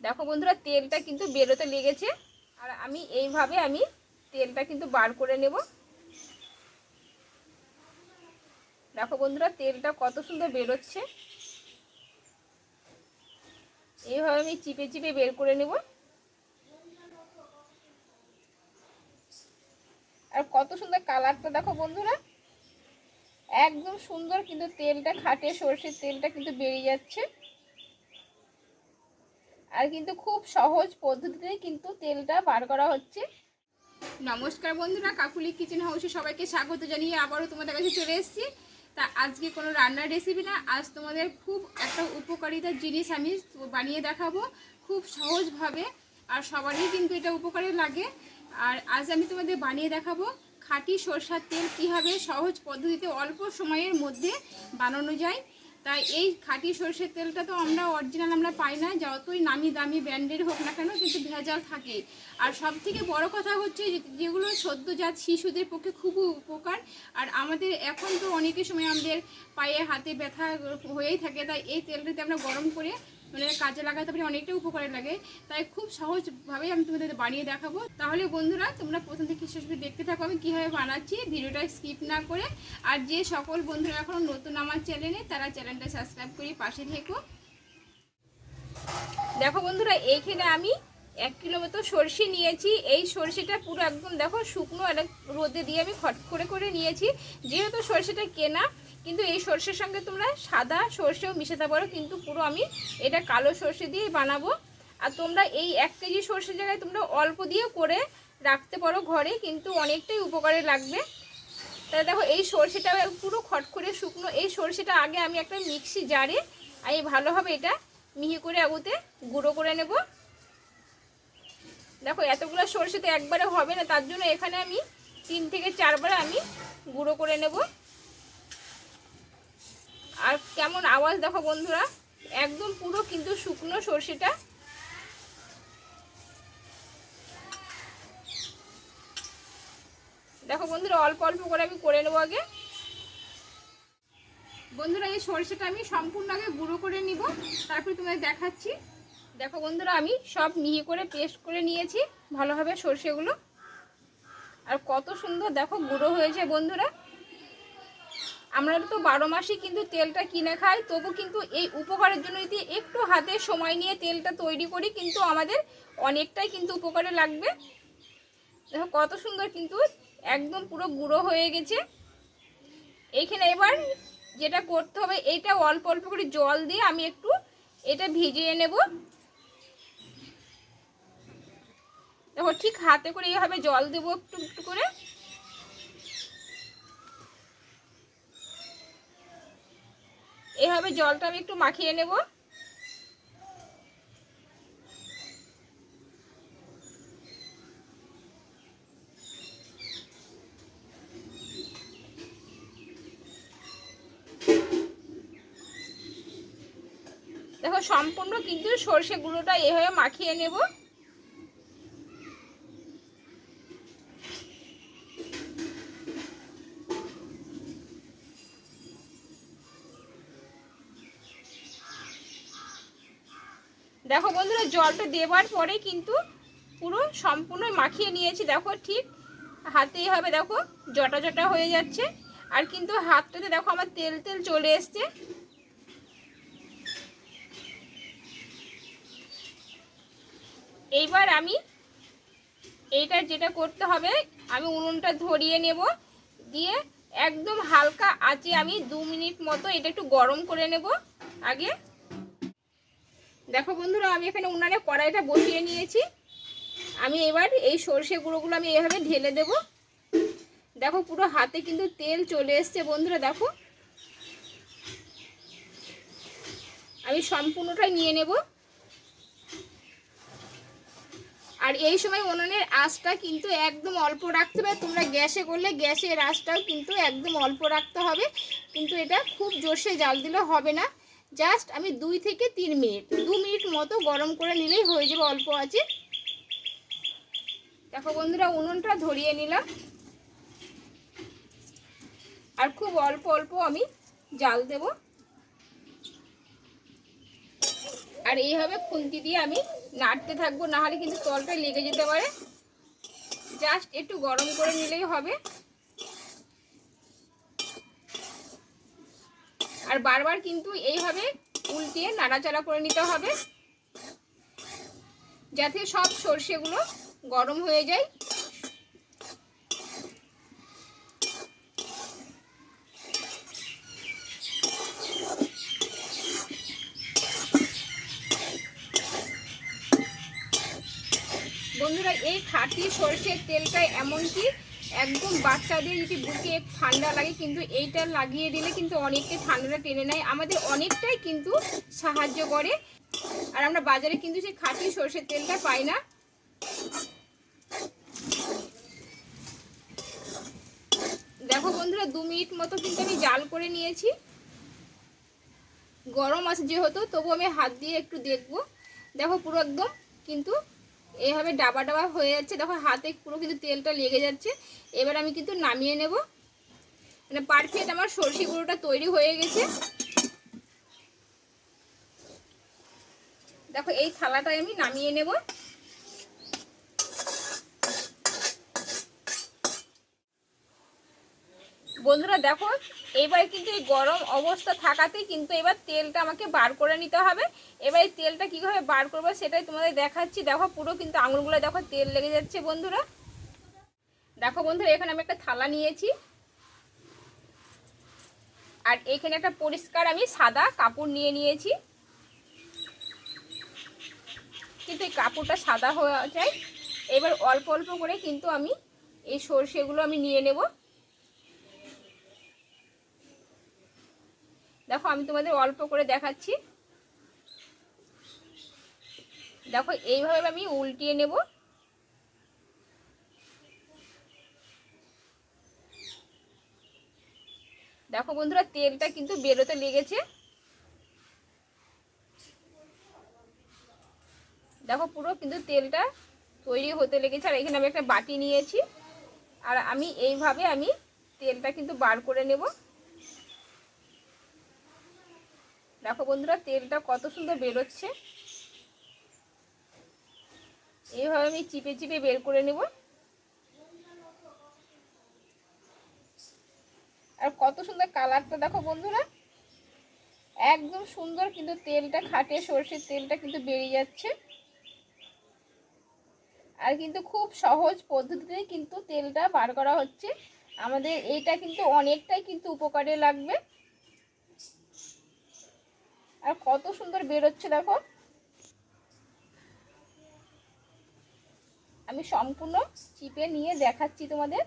দেখো বন্ধুরা, তেলটা কিন্তু বেরোতে লেগেছে। আর আমি এইভাবে আমি তেলটা কিন্তু বার করে নেব। দেখো বন্ধুরা, তেলটা কত সুন্দর বেরোচ্ছে। এইভাবে আমি চিপে চিপে বের করে নেব। আর কত সুন্দর কালারটা দেখো বন্ধুরা। একদম সুন্দর কিন্তু তেলটা খাটে সর্ষের তেলটা কিন্তু বেরিয়ে যাচ্ছে। আর কিন্তু খুব সহজ পদ্ধতিতে কিন্তু তেলটা বার করা হচ্ছে। নমস্কার বন্ধুরা, কাকুলি কিচেন হাউসে সবাইকে স্বাগত জানিয়ে আবারও তোমাদের কাছে চলে এসেছি। তা আজকে কোনো রান্নার রেসিপি না, আজ তোমাদের খুব একটা উপকারিতা জিনিস আমি বানিয়ে দেখাবো খুব সহজভাবে আর সবারই কিন্তু এটা উপকারে লাগে। আর আজ আমি তোমাদের বানিয়ে দেখাবো খাঁটি সরষার তেল কীভাবে সহজ পদ্ধতিতে অল্প সময়ের মধ্যে বানানো যায়। তাই এই খাঁটি সর্ষের তেলটা তো আমরা অরিজিনাল আমরা পাই না, যতই নামি দামি ব্র্যান্ডের হোক না কেন কিন্তু ভেজাল থাকে। আর সব থেকে বড় কথা হচ্ছে যেগুলো সদ্যজাত শিশুদের পক্ষে খুব উপকার, আর আমাদের এখন তো অনেকের সময় আমাদের পায়ে হাতে ব্যথা হয়েই থাকে, তাই এই তেলটাতে আমরা গরম করে মানে কাজে লাগাতে পারি অনেকটা উপকারে লাগে। তাই খুব সহজভাবে আমি তোমাদের বানিয়ে দেখাবো। তাহলে বন্ধুরা, তোমরা প্রথম থেকে শেষ দেখতে থাকো আমি কীভাবে বানাচ্ছি। ভিডিওটা স্কিপ না করে। আর যে সকল বন্ধুরা এখনও নতুন আমার চ্যানেলে তারা চ্যানেলটা সাবস্ক্রাইব করে পাশে থেকো। দেখো বন্ধুরা এইখানে আমি এক কিলো মতো সর্ষে নিয়েছি। এই সর্ষেটা পুরো একদম দেখো শুকনো একটা রোদে দিয়ে আমি খট করে করে নিয়েছি। যেহেতু সর্ষেটা কেনা কিন্তু এই সর্ষের সঙ্গে তোমরা সাদা সর্ষেও মিশাতে পারো কিন্তু পুরো আমি এটা কালো সর্ষে দিয়ে বানাবো। আর তোমরা এই এক কেজি সর্ষের জায়গায় তোমরা অল্প দিয়ে করে রাখতে পারো ঘরে, কিন্তু অনেকটাই উপকারে লাগবে। তাহলে দেখো, এই সর্ষেটা পুরো খটখড়ে শুকনো। এই সর্ষেটা আগে আমি একটা মিক্সি জারে, আমি ভালোভাবে এটা মিহি করে আগুতে গুঁড়ো করে নেব। দেখো, এতগুলো সর্ষে তো একবারে হবে না, তার জন্য এখানে আমি তিন থেকে চারবার আমি গুঁড়ো করে নেব। আর কেমন আওয়াজ দেখো বন্ধুরা, একদম পুরো কিন্তু শুকনো সর্ষেটা। দেখো বন্ধুরা, অল্প অল্প করে আমি করে নেব আগে। বন্ধুরা, এই সরষেটা আমি সম্পূর্ণ আগে গুঁড়ো করে নিব, তারপরে তোমাদের দেখাচ্ছি। দেখো বন্ধুরা, আমি সব মিহি করে পেস্ট করে নিয়েছি, ভালোভাবে সর্ষেগুলো। আর কত সুন্দর দেখো, গুঁড়ো হয়েছে বন্ধুরা। আমরা তো বারো মাসই কিন্তু তেলটা কিনে খাই, তবু কিন্তু এই উপকারের জন্য যদি একটু হাতে সময় নিয়ে তেলটা তৈরি করি, কিন্তু আমাদের অনেকটাই কিন্তু উপকারে লাগবে। দেখো কত সুন্দর কিন্তু একদম পুরো গুঁড়ো হয়ে গেছে। এইখানে এবার যেটা করতে হবে, এইটা অল্প অল্প করে জল দিয়ে আমি একটু এটা ভিজিয়ে নেব। দেখো ঠিক হাতে করে এইভাবে জল দেবো একটু একটু করে। এইভাবে জলটা আমি একটু মাখিয়ে নেব। দেখো সম্পূর্ণ কিন্তু সর্ষে গুঁড়োটা এভাবে মাখিয়ে নেব। দেখো বন্ধুরা, জলটা দেওয়ার পরে কিন্তু পুরো সম্পূর্ণ মাখিয়ে নিয়েছি। দেখো ঠিক হাতেই হবে, দেখো জটা জটা হয়ে যাচ্ছে। আর কিন্তু হাতটাতে দেখো আমার তেল তেল চলে এসছে। এইবার আমি এইটা যেটা করতে হবে, আমি উনুনটা ধরিয়ে নেব। দিয়ে একদম হালকা আঁচে আমি দু মিনিট মতো এটা একটু গরম করে নেব। আগে দেখো বন্ধুরা, আমি এখানে উনানে কড়াইটা বসিয়ে নিয়েছি। আমি এবার এই সর্ষে গুঁড়োগুলো আমি এভাবে ঢেলে দেব। দেখো পুরো হাতে কিন্তু তেল চলে এসছে বন্ধুরা, দেখো। আমি সম্পূর্ণটাই নিয়ে নেব। আর এই সময় উনুনের আঁচটা কিন্তু একদম অল্প রাখতে হবে। তোমরা গ্যাসে করলে গ্যাসের আঁচটাও কিন্তু একদম অল্প রাখতে হবে। কিন্তু এটা খুব জোরসে জাল দিলে হবে না। জাস্ট আমি দুই থেকে তিন মিনিট, দু মিনিট মতো গরম করে নিলেই হয়ে যাবে অল্প আছে। দেখো বন্ধুরা, উনুনটা ধরিয়ে নিলাম। আর খুব অল্প অল্প আমি জাল দেব। আর এইভাবে খুন্তি দিয়ে আমি নাড়তে থাকব না হলে কিন্তু তলটা লেগে যেতে পারে। জাস্ট একটু গরম করে নিলেই হবে। বারবার কিন্তু এইভাবে উল্টিয়ে নাড়াচাড়া করে নিতে হবে, যাতে সব সর্ষেগুলো গরম হয়ে যায়। বন্ধুরা, এই খাঁটি সর্ষের তেলটা এমনকি একদম বাচ্চাদের যদি বুকে ঠান্ডা লাগে, কিন্তু এইটা লাগিয়ে দিলে কিন্তু অনেকটাই ঠান্ডাটা টেনে নেয়। আমাদের অনেকটাই কিন্তু সাহায্য করে। আর আমরা বাজারে কিন্তু সেই খাঁটি সর্ষের তেলটা পাই না। দেখো বন্ধুরা, দু মিনিট মতো কিন্তু আমি জাল করে নিয়েছি। গরম আছে যেহেতু, তবু আমি হাত দিয়ে একটু দেখব। দেখো পুরো একদম কিন্তু এইভাবে ডাবা ডাবা হয়ে যাচ্ছে। দেখো হাতে পুরো কিন্তু তেলটা লেগে যাচ্ছে। এবার আমি কিন্তু নামিয়ে নেব। মানে পারফেক্ট আমার সর্ষে গুঁড়োটা তৈরি হয়ে গেছে। দেখো এই থালাটায় আমি নামিয়ে নেব। বন্ধুরা দেখো, এবার কিন্তু এই গরম অবস্থা থাকাতেই কিন্তু এবার তেলটা আমাকে বার করে নিতে হবে। এবার এই তেলটা কীভাবে বার করব সেটাই তোমাদের দেখাচ্ছি। দেখো, পুরো কিন্তু আঙুলগুলো দেখো তেল লেগে যাচ্ছে বন্ধুরা। দেখো বন্ধুরা, এখানে আমি একটা থালা নিয়েছি। আর এখানে একটা পরিষ্কার আমি সাদা কাপড় নিয়ে নিয়েছি। কিন্তু এই কাপড়টা সাদা হয়ে যায় এবার অল্প অল্প করে কিন্তু আমি এই সর্ষেগুলো আমি নিয়ে নেব। দেখো, আমি তোমাদের অল্প করে দেখাচ্ছি। দেখো, এইভাবে আমি উল্টিয়ে নেব। দেখো বন্ধুরা, তেলটা কিন্তু বেরোতে লেগেছে। দেখো, পুরো কিন্তু তেলটা তৈরি হতে লেগেছে। আর এখানে আমি একটা বাটি নিয়েছি। আর আমি এইভাবে আমি তেলটা কিন্তু বার করে নেব। দেখো বন্ধুরা, তেলটা কত সুন্দর বেরোচ্ছে। এইভাবে আমি চিপে চিপে বের করে নেব। আর কত সুন্দর কালারটা দেখো বন্ধুরা। একদম সুন্দর কিন্তু তেলটা খাটে, সর্ষের তেলটা কিন্তু বেরিয়ে যাচ্ছে। আর কিন্তু খুব সহজ পদ্ধতিতে কিন্তু তেলটা বার করা হচ্ছে। আমাদের এইটা কিন্তু অনেকটাই কিন্তু উপকারে লাগবে। আর কত সুন্দর বেরোচ্ছে দেখো। আমি সম্পূর্ণ চিপে নিয়ে দেখাচ্ছি তোমাদের।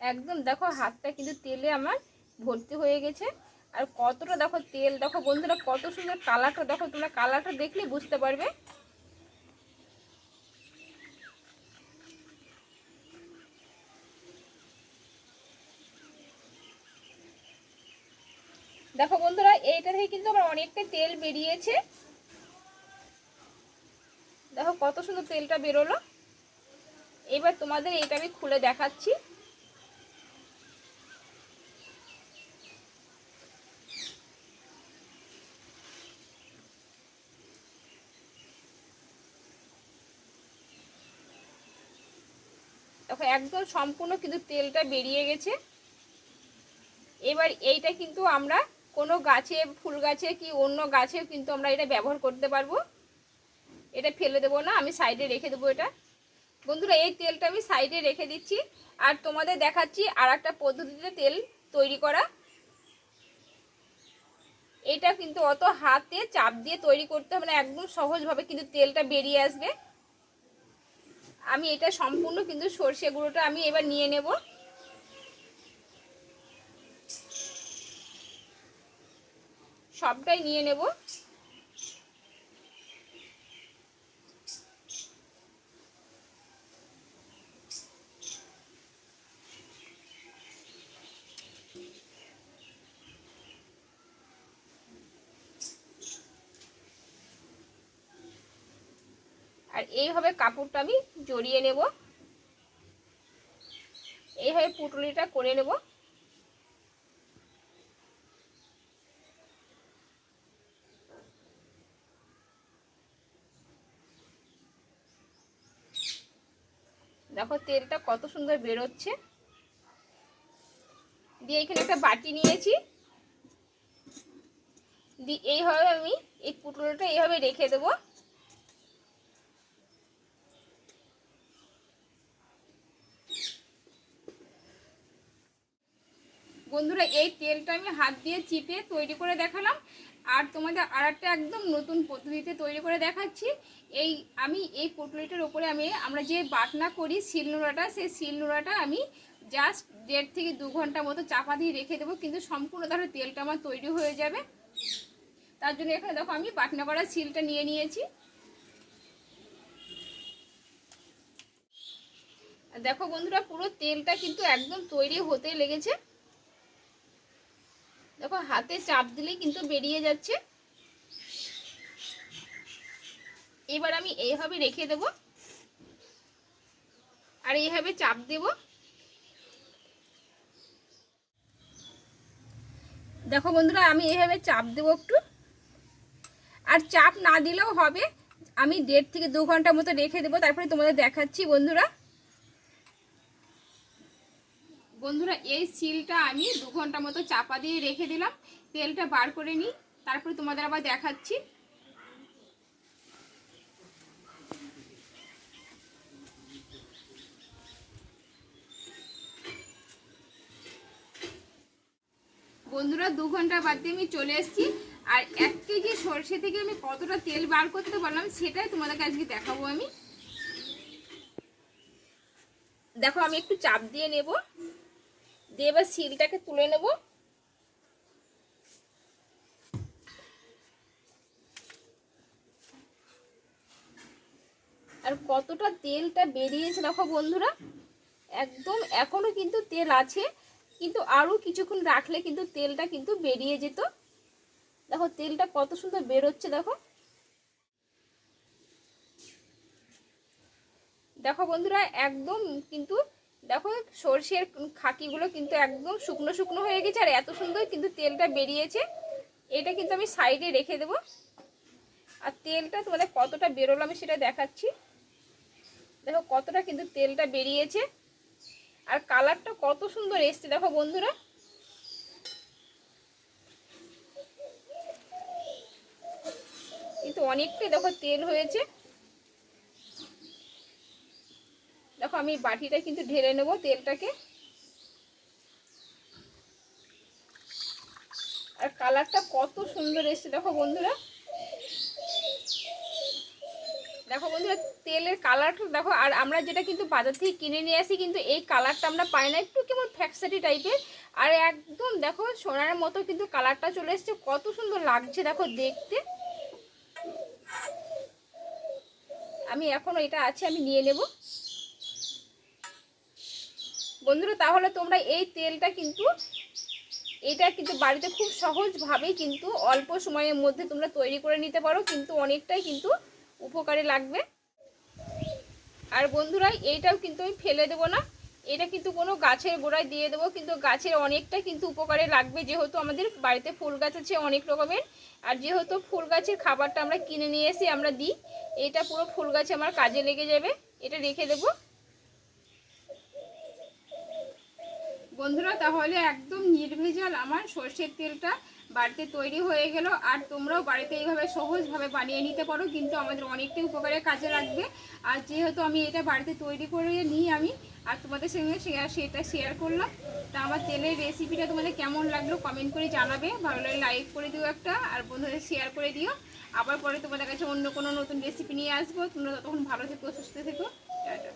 একদম দেখো হাতটা কিন্তু তেলে আমার ভর্তি হয়ে গেছে। আর কতটা দেখো তেল, দেখো বন্ধুরা কত সুন্দর কালারটা দেখো তোমরা কালারটা দেখলে বুঝতে পারবে দেখো বন্ধুরা এইটা থেকে অনেকটা তেল বেরিয়েছে। দেখো কত সুন্দর তেলটা বেরোলো। এবার তোমাদের এইটা আমি খুলে দেখাচ্ছি। দেখো একদম সম্পূর্ণ কিন্তু তেলটা বেরিয়ে গেছে। এবার এইটা কিন্তু আমরা কোনো গাছে, ফুল গাছে কি অন্য গাছেও কিন্তু আমরা এটা ব্যবহার করতে পারব। এটা ফেলে দেবো না, আমি সাইডে রেখে দেবো এটা। বন্ধুরা, এই তেলটা আমি সাইডে রেখে দিচ্ছি। আর তোমাদের দেখাচ্ছি আর একটা পদ্ধতিতে তেল তৈরি করা। এটা কিন্তু অত হাতে চাপ দিয়ে তৈরি করতে হবে না, একদম সহজভাবে কিন্তু তেলটা বেরিয়ে আসবে। আমি এটা সম্পূর্ণ কিন্তু সর্ষে গুঁড়োটা আমি এবার নিয়ে নেব। সবটাই নিয়ে নেব। আর এইভাবে কাপড়টা আমি জড়িয়ে নেব। এইভাবে পুটুলিটা করে নেব। দেখো তেলটা কত সুন্দর বেরোচ্ছে। দিয়ে এখানে একটা বাটি নিয়েছি। দিয়ে এইভাবে আমি, এই পুটুলোটা এইভাবে রেখে দেবো। বন্ধুরা, এই তেলটা আমি হাত দিয়ে চিপে তৈরি করে দেখালাম। আর তোমাদের আর একটা একদম নতুন পদ্ধতিতে তৈরি করে দেখাচ্ছি। এই আমি এই পটলিটার ওপরে আমি আমরা যে বাটনা করি শিল শিলনোড়াটা, সেই শিলনোড়াটা আমি জাস্ট দেড় থেকে দু ঘণ্টা মতো চাপা দিয়ে রেখে দেবো, কিন্তু সম্পূর্ণ ধরো তেলটা আমার তৈরি হয়ে যাবে। তার জন্য এখানে দেখো আমি বাটনা করা শিলটা নিয়ে নিয়েছি। দেখো বন্ধুরা পুরো তেলটা কিন্তু একদম তৈরি হতে লেগেছে। দেখো, হাতে চাপ দিলেই কিন্তু বেরিয়ে যাচ্ছে। এবার আমি এইভাবে রেখে দেব। আর এইভাবে চাপ দেব। দেখো বন্ধুরা, আমি এইভাবে চাপ দেবো একটু। আর চাপ না দিলেও হবে। আমি দেড় থেকে দু ঘণ্টা মতো রেখে দেবো, তারপরে তোমাদের দেখাচ্ছি বন্ধুরা। বন্ধুরা, এই সিলটা আমি দু ঘণ্টা মতো চাপা দিয়ে রেখে দিলাম। তেলটা বার করে নিই, তারপরে তোমাদের আবার দেখাচ্ছি। বন্ধুরা, দু ঘণ্টা বাদ দিয়ে আমি চলে এসেছি। আর এক কেজি সর্ষে থেকে আমি কতটা তেল বার করতে পারলাম, সেটাই তোমাদেরকে আজকে দেখাবো আমি। দেখো, আমি একটু চাপ দিয়ে নেব। দিয়ে এবার সিলটাকে তুলে নেব। আর কতটা তেলটা বেরিয়েছে দেখো বন্ধুরা, একদম এখনও কিন্তু তেল আছে, কিন্তু আরও কিছুক্ষণ রাখলে কিন্তু তেলটা কিন্তু বেরিয়ে যেত। দেখো তেলটা কত সুন্দর বেরোচ্ছে দেখো। দেখো বন্ধুরা, একদম কিন্তু দেখো, সর্ষের খাকিগুলো কিন্তু একদম শুকনো শুকনো হয়ে গেছে, আর এত সুন্দর কিন্তু তেলটা বেরিয়েছে। এটা কিন্তু আমি সাইডে রেখে দেব। আর তেলটা তোমাদের কতটা বেরোলো আমি সেটা দেখাচ্ছি। দেখো, কতটা কিন্তু তেলটা বেরিয়েছে। আর কালারটা কত সুন্দর এসছে, দেখো বন্ধুরা। কিন্তু অনেকটাই দেখো তেল হয়েছে। দেখো, আমি বাটিটা কিন্তু ঢেলে নেব তেলটাকে। আর কালারটা কত সুন্দর এসছে, দেখো বন্ধুরা। দেখো বন্ধুরা, তেলের কালারটা দেখো, আর আমরা যেটা কিন্তু বাজার থেকে কিনে নিয়ে আসি, কিন্তু এই কালারটা আমরা পাই না, একটু কেমন ফ্যাক্সারি টাইপের। আর একদম দেখো, সোনার মতো কিন্তু কালারটা চলে এসছে, কত সুন্দর লাগছে, দেখো দেখতে। আমি এখন এটা আছে, আমি নিয়ে নেব। বন্ধুরা, তাহলে তোমরা এই তেলটা কিন্তু, এটা কিন্তু বাড়িতে খুব সহজভাবেই কিন্তু অল্প সময়ের মধ্যে তোমরা তৈরি করে নিতে পারো, কিন্তু অনেকটাই কিন্তু উপকারে লাগবে। আর বন্ধুরা এইটাও কিন্তু আমি ফেলে দেবো না। এটা কিন্তু কোনো গাছের গোড়ায় দিয়ে দেবো, কিন্তু গাছের অনেকটা কিন্তু উপকারে লাগবে, যেহেতু আমাদের বাড়িতে ফুল গাছ আছে অনেক রকমের। আর যেহেতু ফুল গাছের খাবারটা আমরা কিনে নিয়ে এসে আমরা দিই, এটা পুরো ফুল গাছে আমার কাজে লেগে যাবে, এটা রেখে দেবো। বন্ধুরা, তাহলে একদম নির্ভেজাল আমার সর্ষের তেলটা বাড়িতে তৈরি হয়ে গেল। আর তোমরাও বাড়িতে এইভাবে সহজভাবে বানিয়ে নিতে পারো, কিন্তু আমাদের অনেকটাই উপকারে কাজে লাগবে। আর যেহেতু আমি এটা বাড়িতে তৈরি করে নিই আমি, আর তোমাদের সঙ্গে শেয়ার সেটা শেয়ার করলাম, তা আমার তেলের রেসিপিটা তোমাদের কেমন লাগল কমেন্ট করে জানাবে। ভালো লাগে লাইক করে দিও একটা, আর বন্ধুদের শেয়ার করে দিও। আবার পরে তোমাদের কাছে অন্য কোনো নতুন রেসিপি নিয়ে আসব। তোমরা ততক্ষণ ভালো থেকো, সুস্থ থেকো। টাটা।